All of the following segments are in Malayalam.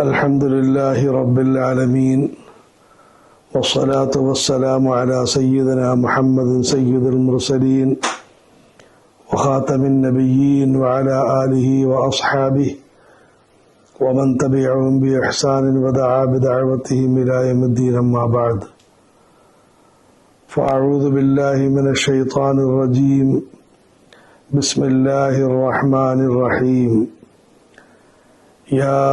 الحمد لله رب العالمين والصلاة والسلام على سيدنا محمد سيد المرسلين وخاتم النبيين وعلى آله وأصحابه ومن تبعهم بإحسان ودعا بدعوتهم إلى يوم الدين أما بعد. فأعوذ بالله من الشيطان الرجيم. بسم الله الرحمن الرحيم. يا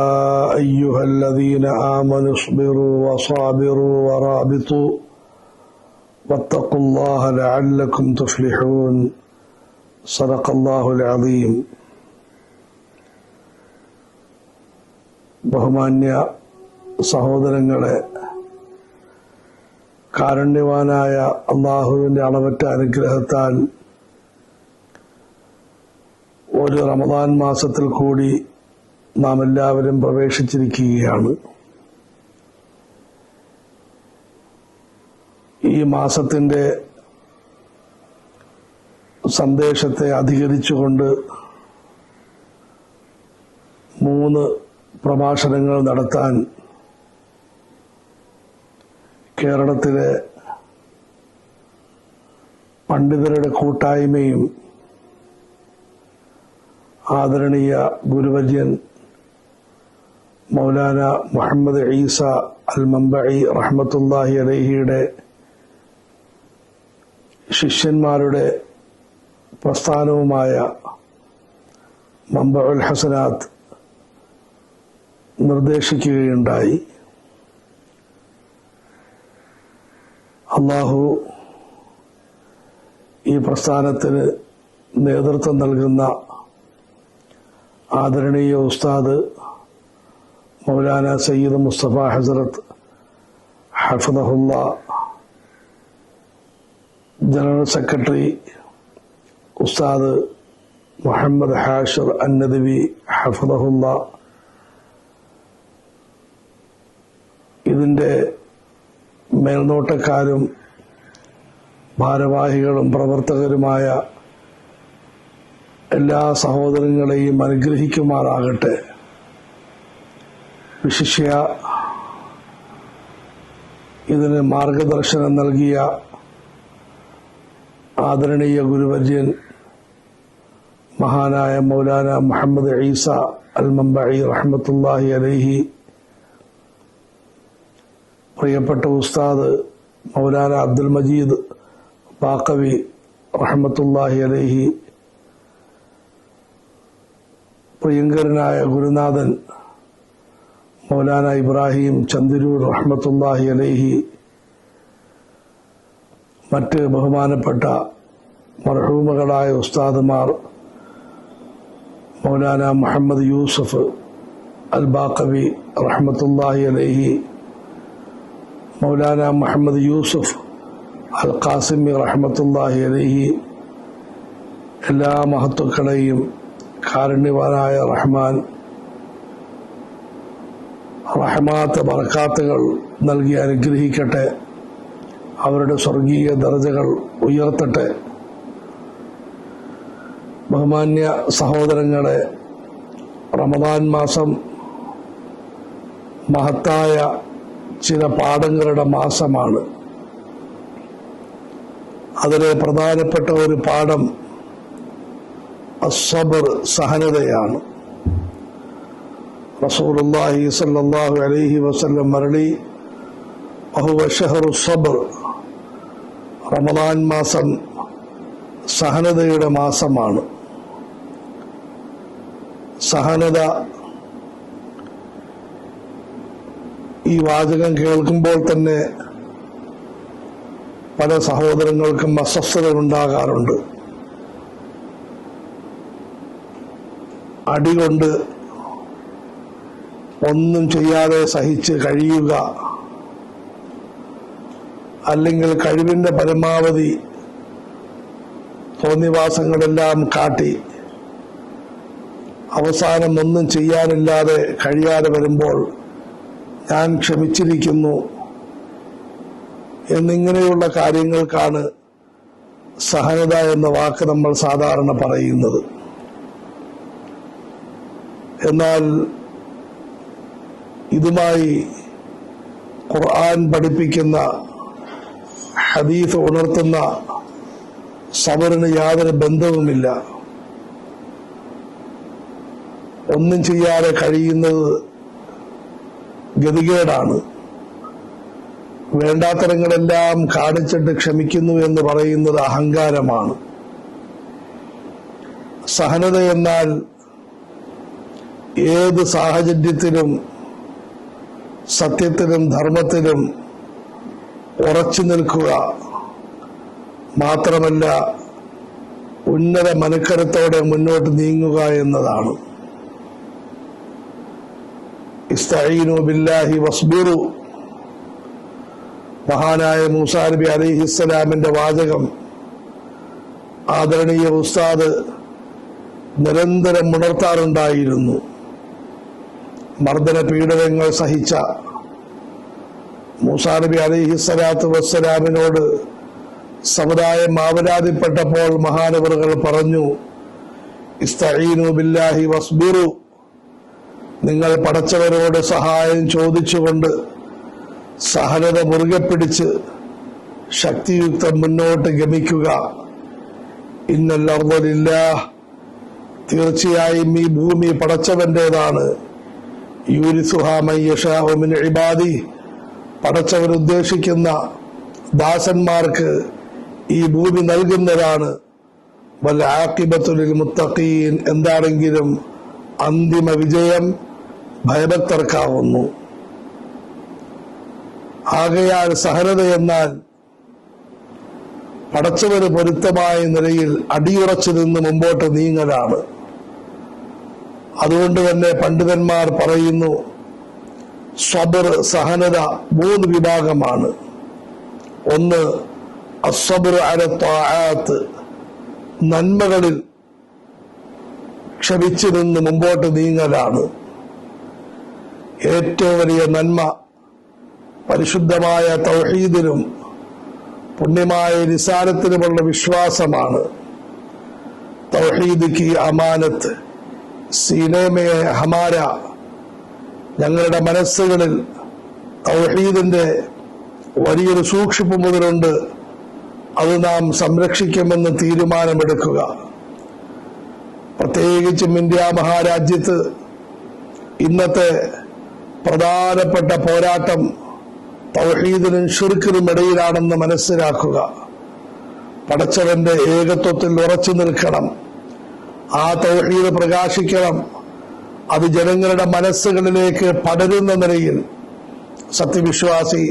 أيها الذين آمنوا اصبروا وصابروا ورابطوا واتقوا الله لعلكم تفلحون صدق الله العظيم ബഹുമാന്യ സഹോദരങ്ങളെ കാരുണ്യവാനായ അള്ളാഹുവിൻ്റെ അളവറ്റ അനുഗ്രഹത്താൽ ഒരു റമദാൻ മാസത്തിൽ കൂടി നാം എല്ലാവരും പ്രവേശിച്ചിരിക്കുകയാണ്. ഈ മാസത്തിന്റെ സന്ദേശത്തെ അധികരിച്ചുകൊണ്ട് മൂന്ന് പ്രഭാഷണങ്ങൾ നടത്താൻ കേരളത്തിലെ പണ്ഡിതരുടെ കൂട്ടായ്മയും ആദരണീയ ഗുരുവര്യൻ മൗലാന മുഹമ്മദ് ഈസ അൽ മമ്പഴി റഹ്മത്തുല്ലാഹി അലഹിയുടെ ശിഷ്യന്മാരുടെ പ്രസ്ഥാനവുമായ മമ്പഉൽ ഹസനാത്ത് നിർദ്ദേശിക്കുകയുണ്ടായി. അള്ളാഹു ഈ പ്രസ്ഥാനത്തിന് നേതൃത്വം നൽകുന്ന ആദരണീയ ഉസ്താദ് മൗലാന സയ്യിദ് മുസ്തഫ ഹസരത്ത് ഹഫദഹുല്ല ജനറൽ സെക്രട്ടറി ഉസ്താദ് മുഹമ്മദ് ഹാഷർ അന്നദവി ഹഫദഹുല്ല ഇതിന്റെ മേൽനോട്ടക്കാരും ഭാരവാഹികളും പ്രവർത്തകരുമായ എല്ലാ സഹോദരങ്ങളെയും അനുഗ്രഹിക്കുമാറാകട്ടെ. വിശിഷ്യ ഇതിന് മാർഗദർശനം നൽകിയ ആദരണീയ ഗുരുവര്യൻ മഹാനായ മൗലാന മുഹമ്മദ് ഈസ അൽ മംബായി റഹ്മത്തുല്ലാഹി അലൈഹി പ്രിയപ്പെട്ട ഉസ്താദ് മൗലാന അബ്ദുൽ മജീദ് ബാക്കവി റഹ്മത്തുല്ലാഹി അലൈഹി പ്രിയങ്കരനായ ഗുരുനാഥൻ മൗലാന ഇബ്രാഹിം ചന്ദിരൂർ റഹ്മത്തുല്ലാഹി അലൈഹി മറ്റ് ബഹുമാനപ്പെട്ട മർഹൂമകളായ ഉസ്താദുമാർ മൗലാന മുഹമ്മദ് യൂസഫ് അൽ ബാക്കബി റഹ്മത്തുല്ലാഹി അലൈഹി മൗലാന മുഹമ്മദ് യൂസഫ് അൽ ഖാസിമി റഹ്മത്തുല്ലാഹി അലൈഹി എല്ലാ മഹത്തുക്കളെയും കാരുണ്യവാനായ റഹ്മാൻ റഹ്മാത്ത് ബറക്കാത്തുകൾ നൽകി അനുഗ്രഹിക്കട്ടെ. അവരുടെ സ്വർഗീയ ദർജകൾ ഉയർത്തട്ടെ. ബഹുമാന്യ സഹോദരങ്ങളെ റമദാൻ മാസം മഹത്തായ ചില പാഠങ്ങളുടെ മാസമാണ്. അതിലെ പ്രധാനപ്പെട്ട ഒരു പാഠം അസബർ സഹനതയാണ്. റസൂലുള്ളാഹി സല്ലല്ലാഹു അലൈഹി വസല്ലം മരളി അഹുവ ഷഹറു സബർ. റമദാൻ മാസം സഹനതയുടെ മാസമാണ്. സഹനത ഈ വാചകം കേൾക്കുമ്പോൾ തന്നെ പല സഹോദരങ്ങൾക്കും അസ്വസ്ഥത ഉണ്ടാകാറുണ്ട് അടികൊണ്ട് ഒന്നും ചെയ്യാതെ സഹിച്ച് കഴിയുക. അല്ലെങ്കിൽ കഴിവിന്റെ പരമാവധി തോന്നിവാസങ്ങളെല്ലാം കാട്ടി അവസാനം ഒന്നും ചെയ്യാനില്ലാതെ കഴിയാതെ വരുമ്പോൾ ഞാൻ ക്ഷമിച്ചിരിക്കുന്നു എന്നിങ്ങനെയുള്ള കാര്യങ്ങൾക്കാണ് സഹനത എന്ന വാക്ക് നമ്മൾ സാധാരണ പറയുന്നത്. എന്നാൽ ഇതുമായി ഖുർആൻ പഠിപ്പിക്കുന്ന ഹദീഫ് ഉണർത്തുന്ന സബറിന് യാതൊരു ബന്ധവുമില്ല. ഒന്നും ചെയ്യാതെ കഴിയുന്നത് ഗതികേടാണ്. വേണ്ടാത്തരങ്ങളെല്ലാം കാണിച്ചിട്ട് ക്ഷമിക്കുന്നു എന്ന് പറയുന്നത് അഹങ്കാരമാണ്. സഹനത എന്നാൽ ഏത് സാഹചര്യത്തിലും സത്യത്തിലും ധർമ്മത്തിലും ഉറച്ചു നിൽക്കുക. മാത്രമല്ല ഉന്നത മനക്കരത്തോടെ മുന്നോട്ട് നീങ്ങുക എന്നതാണ്. ബില്ലാഹി വസ്ബിറു. മഹാനായ മൂസാ നബി അലിഹിസ്സലാമിന്റെ വാചകം. ആദരണീയ ഉസ്താദ് നിരന്തരം ഉണർത്താറുണ്ടായിരുന്നു. മർദ്ദന പീഡനങ്ങൾ സഹിച്ച മൂസാ നബി അലിഹിസ്സലാത്തു വസ്സലാമിനോട് സമുദായം ആവലാതിപ്പെട്ടപ്പോൾ മഹാനവറുകൾ പറഞ്ഞു ഇസ്തഈനു ബില്ലാഹി വസ്ബിറു. നിങ്ങൾ പടച്ചവരോട് സഹായം ചോദിച്ചുകൊണ്ട് സഹനത മുറുകെ പിടിച്ച് ശക്തിയുക്തം മുന്നോട്ട് ഗമിക്കുക. ഇന്നല്ലർവലില്ല തീർച്ചയായും ഈ ഭൂമി പടച്ചവന്റേതാണ്. യൂരിസുഹാമയ്യഷാമിൻ ഇബാദി. പടച്ചവൻ ഉദ്ദേശിക്കുന്ന ദാസന്മാർക്ക് ഈ ഭൂമി നൽകുന്നതാണ്. വല്ല ആക്കിബത്തുലിൽ മുത്തഖീൻ. എന്താണെങ്കിലും അന്തിമ വിജയം ഭയഭക്തർക്കാവുന്നു. ആകയാൽ സഹനത എന്നാൽ പടച്ചവന് പൊരുത്തമായ നിലയിൽ അടിയുറച്ചു നിന്ന് മുമ്പോട്ട് നീങ്ങലാണ്. അതുകൊണ്ട് തന്നെ പണ്ഡിതന്മാർ പറയുന്നു സ്വബർ സഹനത മൂന്ന് വിഭാഗമാണ്. ഒന്ന് അസ്വബർ അരത്താഴത്ത് നന്മകളിൽ ക്ഷമിച്ചു നിന്ന് മുമ്പോട്ട് നീങ്ങലാണ്. ഏറ്റവും വലിയ നന്മ പരിശുദ്ധമായ തൗഹീദിനും പുണ്യമായ നിസാരത്തിനുമുള്ള വിശ്വാസമാണ് തൗഹീദ് കി അമാനത്ത്. സീനേമയെ ഹമാര. ഞങ്ങളുടെ മനസ്സുകളിൽ തൗഹീദിന്റെ വലിയൊരു സൂക്ഷിപ്പ് മുതലുണ്ട്. അത് നാം സംരക്ഷിക്കുമെന്ന് തീരുമാനമെടുക്കുക. പ്രത്യേകിച്ചും ഇന്ത്യ മഹാരാജ്യത്ത് ഇന്നത്തെ പ്രധാനപ്പെട്ട പോരാട്ടം തൗഹീദിനും ഷിർക്കിനും ഇടയിലാണെന്ന് മനസ്സിലാക്കുക. പടച്ചവന്റെ ഏകത്വത്തിൽ ഉറച്ചു നിൽക്കണം. ആ തൗഹീദ് പ്രകാശിക്കണം. അത് ജനങ്ങളുടെ മനസ്സുകളിലേക്ക് പടരുന്ന നിലയിൽ സത്യവിശ്വാസി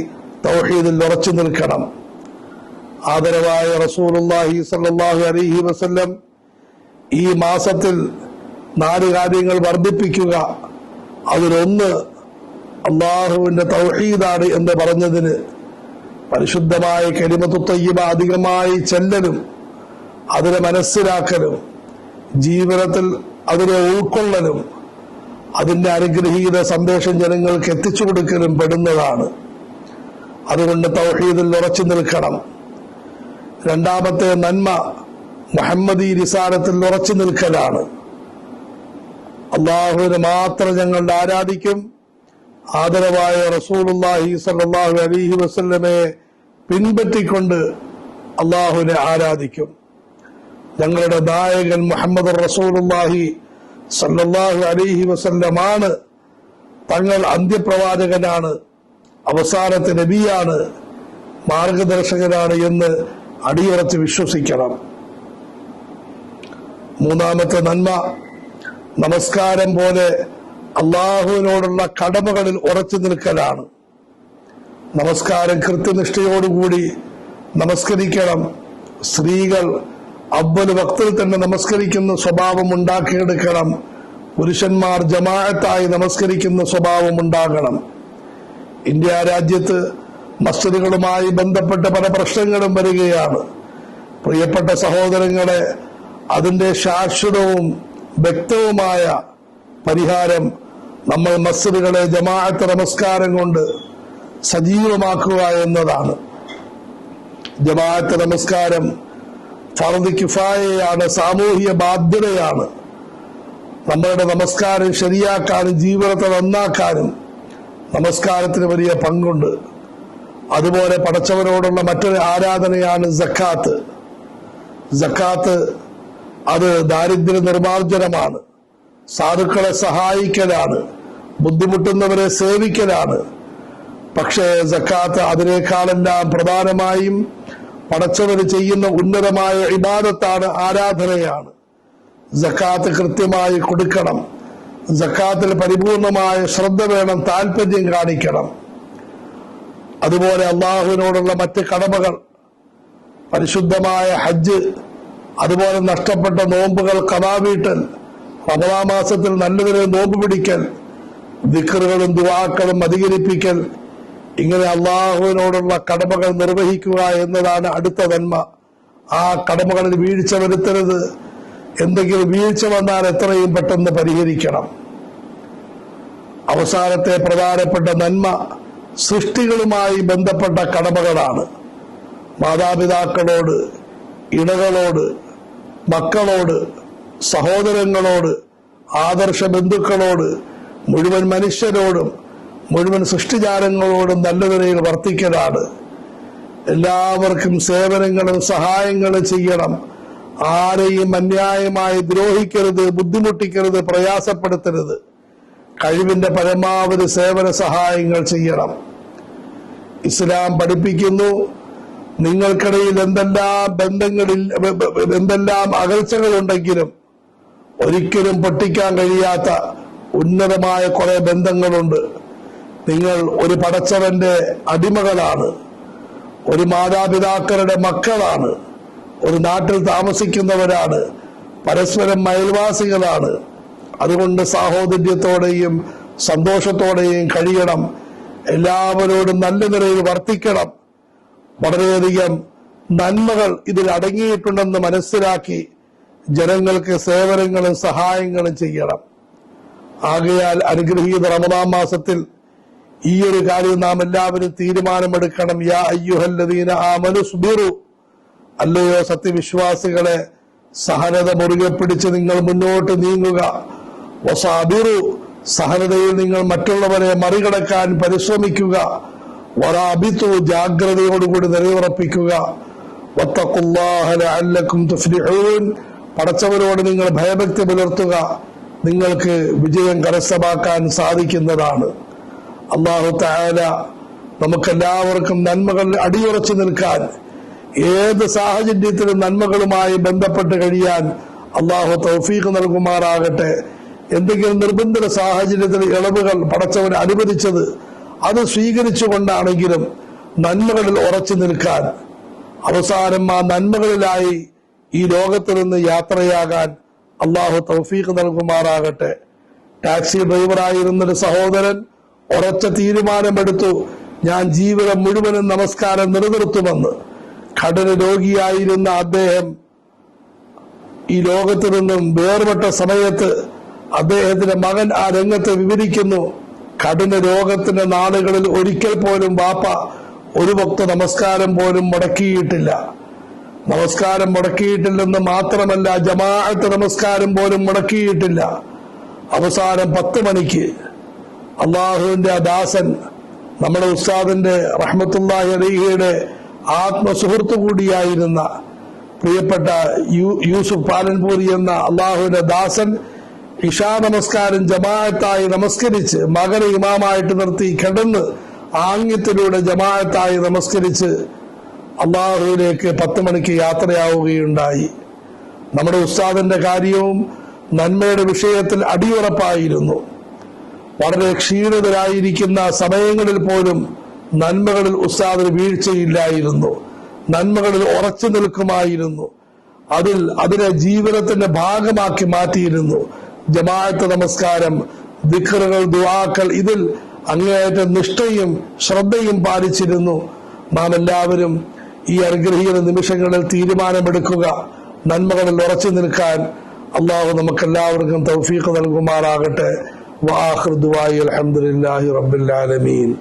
തൗഹീദിൽ ഉറച്ചു നിൽക്കണം. ആദരവായ റസൂലുള്ളാഹി സല്ലാഹു അലൈഹി വസല്ലം ഈ മാസത്തിൽ നാല് കാര്യങ്ങൾ വർദ്ധിപ്പിക്കുക. അതിലൊന്ന് അള്ളാഹുവിന്റെ തൗഹീദാണ് എന്ന് പറഞ്ഞതിന് പരിശുദ്ധമായ കരിമത്തു തയ്യബ അധികമായി ചെല്ലലും അതിനെ മനസ്സിലാക്കലും ജീവിതത്തിൽ അതിനെ ഉൾക്കൊള്ളലും അതിന്റെ അനുഗ്രഹീത സന്ദേശം ജനങ്ങൾക്ക് എത്തിച്ചു കൊടുക്കലും പെടുന്നതാണ്. അതുകൊണ്ട് തൗഹീദിൽ ഉറച്ചു നിൽക്കണം. രണ്ടാമത്തെ നന്മ മുഹമ്മദി നിസാരത്തിൽ ഉറച്ചു നിൽക്കലാണ്. അള്ളാഹുവിനെ മാത്രം ഞങ്ങൾ ആരാധിക്കും. ആദരവായ റസൂലുല്ലാഹി സല്ലല്ലാഹു അലൈഹി വസല്ലമയെ പിൻപറ്റിക്കൊണ്ട് അള്ളാഹുവിനെ ആരാധിക്കും. ഞങ്ങളുടെ നായകൻ മുഹമ്മദ് റസൂലുല്ലാഹി സല്ലാഹു അലൈഹി വസല്ലമാണ്. തങ്ങൾ അന്ത്യപ്രവാചകനാണ്. അവസാനത്തെ നബിയാണ്. മാർഗദർശകനാണ് എന്ന് അടിയുറച്ച് വിശ്വസിക്കണം. മൂന്നാമത്തെ നന്മ നമസ്കാരം പോലെ അള്ളാഹുവിനോടുള്ള കടമകളിൽ ഉറച്ചു നിൽക്കലാണ്. നമസ്കാരം കൃത്യനിഷ്ഠയോടുകൂടി നമസ്കരിക്കണം. സ്ത്രീകൾ അവൽ ഭക്തർ തന്നെ നമസ്കരിക്കുന്ന സ്വഭാവം ഉണ്ടാക്കിയെടുക്കണം. പുരുഷന്മാർ ജമാഅത്തായി നമസ്കരിക്കുന്ന സ്വഭാവം ഉണ്ടാകണം. ഇന്ത്യ രാജ്യത്ത് മസ്ജിദുകളുമായി ബന്ധപ്പെട്ട പല പ്രശ്നങ്ങളും വരികയാണ്. പ്രിയപ്പെട്ട സഹോദരങ്ങളെ അതിന്റെ ശാശ്വതവും വ്യക്തവുമായ പരിഹാരം നമ്മൾ മസ്ജിദുകളെ ജമാഅത്ത് നമസ്കാരം കൊണ്ട് സജീവമാക്കുക എന്നതാണ്. ജമാഅത്ത് നമസ്കാരം ഫർദ് കിഫായയാണ് സാമൂഹിക ബാധ്യതയാണ് നമ്മളുടെ നമസ്കാരം ശരിയാക്കാനും ജീവിതത്തെ നന്നാക്കാനും നമസ്കാരത്തിന് വലിയ പങ്കുണ്ട്. അതുപോലെ പടച്ചവരോടുള്ള മറ്റൊരു ആരാധനയാണ് ജക്കാത്ത് ജക്കാത്ത് അത് ദാരിദ്ര്യ നിർമ്മാർജനമാണ്. സാധുക്കളെ സഹായിക്കലാണ് ബുദ്ധിമുട്ടുന്നവരെ സേവിക്കലാണ്. പക്ഷേ ജക്കാത്ത് അതിനേക്കാളെല്ലാം പ്രധാനമായും പടച്ചവന് ചെയ്യുന്ന ഉന്നതമായ ഇബാദത്താണ് ആരാധനയാണ്. ജക്കാത്ത് കൃത്യമായി കൊടുക്കണം. ജക്കാത്തിൽ പരിപൂർണമായ ശ്രദ്ധ വേണം താല്പര്യം കാണിക്കണം. അതുപോലെ അള്ളാഹുവിനോടുള്ള മറ്റ് കടമകൾ പരിശുദ്ധമായ ഹജ്ജ് അതുപോലെ നഷ്ടപ്പെട്ട നോമ്പുകൾ കഥാവീട്ടൽ റമദാ മാസത്തിൽ നല്ലതിനെ നോമ്പ് പിടിക്കൽ ദിക്കറുകളും ദുവാക്കളും അധികരിപ്പിക്കൽ ഇങ്ങനെ അള്ളാഹുവിനോടുള്ള കടമകൾ നിർവഹിക്കുക എന്നതാണ് അടുത്ത നന്മ. ആ കടമകളിൽ വീഴ്ച വരുത്തരുത്. എന്തെങ്കിലും വീഴ്ച വന്നാൽ എത്രയും പെട്ടെന്ന് പരിഹരിക്കണം. അവസാനത്തെ പ്രധാനപ്പെട്ട നന്മ സൃഷ്ടികളുമായി ബന്ധപ്പെട്ട കടമകളാണ്. മാതാപിതാക്കളോട് ഇണകളോട് മക്കളോട് സഹോദരങ്ങളോട് ആദർശ ബന്ധുക്കളോട് മുഴുവൻ മനുഷ്യരോടും മുഴുവൻ സൃഷ്ടിജാലങ്ങളോടും നല്ല നിലയിൽ വർത്തിക്കലാണ്. എല്ലാവർക്കും സേവനങ്ങളും സഹായങ്ങളും ചെയ്യണം. ആരെയും അന്യായമായി ദ്രോഹിക്കരുത് ബുദ്ധിമുട്ടിക്കരുത് പ്രയാസപ്പെടുത്തരുത്. കഴിവിന്റെ പരമാവധി സേവന സഹായങ്ങൾ ചെയ്യണം. ഇസ്ലാം പഠിപ്പിക്കുന്നു. നിങ്ങൾക്കിടയിൽ എന്തെല്ലാം ബന്ധങ്ങളിൽ എന്തെല്ലാം അകൽച്ചകളുണ്ടെങ്കിലും ഒരിക്കലും പൊട്ടിക്കാൻ കഴിയാത്ത ഉന്നതമായ കുറെ ബന്ധങ്ങളുണ്ട്. നിങ്ങൾ ഒരു പടച്ചവന്റെ അടിമകളാണ്. ഒരു മാതാപിതാക്കളുടെ മക്കളാണ്. ഒരു നാട്ടിൽ താമസിക്കുന്നവരാണ്. പരസ്പരം അയൽവാസികളാണ്. അതുകൊണ്ട് സാഹോദര്യത്തോടെയും സന്തോഷത്തോടെയും കഴിയണം. എല്ലാവരോടും നല്ല നിലയിൽ വർത്തിക്കണം. വളരെയധികം നന്മകൾ ഇതിൽ അടങ്ങിയിട്ടുണ്ടെന്ന് മനസ്സിലാക്കി ജനങ്ങൾക്ക് സേവനങ്ങളും സഹായങ്ങളും ചെയ്യണം. ആകയാൽ അനുഗ്രഹീത റമദാം മാസത്തിൽ ഈ ഒരു കാര്യം നാം എല്ലാവരും തീരുമാനമെടുക്കണം. യാ അയ്യുഹല്ലദീന ആമനു സുബിറു. അല്ലയോ സത്യവിശ്വാസികളെ സഹനത മുറുകെ പിടിച്ച് നിങ്ങൾ മുന്നോട്ട് നീങ്ങുക. വസാബിറു സഹനതയിൽ നിങ്ങൾ മറ്റുള്ളവരെ മറികടക്കാൻ പരിശ്രമിക്കുക. വറാബിത്തു ജാഗ്രതയോടുകൂടി നിലയുറപ്പിക്കുക. പടച്ചവരോട് നിങ്ങൾ ഭയഭക്തി പുലർത്തുക. നിങ്ങൾക്ക് വിജയം കരസ്ഥമാക്കാൻ സാധിക്കുന്നതാണ്. അള്ളാഹു തായാല നമുക്കെല്ലാവർക്കും നന്മകൾ അടിയുറച്ചു നിൽക്കാൻ ഏത് സാഹചര്യത്തിലും നന്മകളുമായി ബന്ധപ്പെട്ട് കഴിയാൻ അള്ളാഹു തൗഫീഖ് നൽകുമാറാകട്ടെ. എന്തെങ്കിലും നിർബന്ധിത സാഹചര്യത്തിൽ ഇളവുകൾ പടച്ചവൻ അനുവദിച്ചത് അത് സ്വീകരിച്ചുകൊണ്ടാണെങ്കിലും നന്മകളിൽ ഉറച്ചു നിൽക്കാൻ അവസാനം ആ നന്മകളിലായി ഈ ലോകത്ത് നിന്ന് യാത്രയാകാൻ അള്ളാഹു തൗഫീഖ് നൽകുമാറാകട്ടെ. ടാക്സി ഡ്രൈവറായിരുന്നൊരു സഹോദരൻ ഉറച്ച തീരുമാനമെടുത്തു. ഞാൻ ജീവിതം മുഴുവനും നമസ്കാരം നിലനിർത്തുമെന്ന്. കടന രോഗിയായിരുന്ന അദ്ദേഹം ഈ ലോകത്തു നിന്നും വേർപെട്ട സമയത്ത് അദ്ദേഹത്തിന്റെ മകൻ ആ രംഗത്ത് വിവരിക്കുന്നു. കഠിന രോഗത്തിന്റെ നാളുകളിൽ ഒരിക്കൽ പോലും വാപ്പ ഒരു ഭക്ത നമസ്കാരം പോലും മുടക്കിയിട്ടില്ല. നമസ്കാരം മുടക്കിയിട്ടില്ലെന്ന് മാത്രമല്ല ജമാഅത്ത് നമസ്കാരം പോലും മുടക്കിയിട്ടില്ല. അവസാനം പത്ത് മണിക്ക് അള്ളാഹുവിന്റെ ആ ദാസൻ നമ്മുടെ ഉസ്താദിന്റെ റഹ്മത്തുല്ലാഹി അലിഹയുടെ ആത്മസുഹൃത്തു കൂടിയായിരുന്ന പ്രിയപ്പെട്ട യു- യൂസുഫ് പാലൻപൂരി എന്ന അള്ളാഹുവിന്റെ ദാസൻ ഇഷാ നമസ്കാരം ജമാഅത്തായി നമസ്കരിച്ച് മകനെ ഇമാമായിട്ട് നിർത്തി കിടന്ന് ആംഗ്യത്തിലൂടെ ജമാഅത്തായി നമസ്കരിച്ച് അള്ളാഹുവിലേക്ക് പത്ത് മണിക്ക് യാത്രയാവുകയുണ്ടായി. നമ്മുടെ ഉസ്താദിന്റെ കാര്യവും നന്മയുടെ വിഷയത്തിൽ അടിയുറപ്പായിരുന്നു. വളരെ ക്ഷീണിതരായിരിക്കുന്ന സമയങ്ങളിൽ പോലും നന്മകളിൽ ഉസ്താദിന് വീഴ്ചയില്ലായിരുന്നു. നന്മകളിൽ ഉറച്ചു നിൽക്കുമായിരുന്നു. അതിൽ അതിനെ ജീവിതത്തിന്റെ ഭാഗമാക്കി മാറ്റിയിരുന്നു. ജമാഅത്ത് നമസ്കാരം ദിഖറുകൾ ദുവാക്കൾ ഇതിൽ അങ്ങേയറ്റം നിഷ്ഠയും ശ്രദ്ധയും പാലിച്ചിരുന്നു. നാം എല്ലാവരും ഈ അനുഗ്രഹീത നിമിഷങ്ങളിൽ തീരുമാനമെടുക്കുക നന്മകളിൽ ഉറച്ചു നിൽക്കാൻ. അള്ളാഹു നമുക്കെല്ലാവർക്കും തൗഫീഖ് നൽകുമാറാകട്ടെ. وآخر دعائي الحمد لله رب العالمين.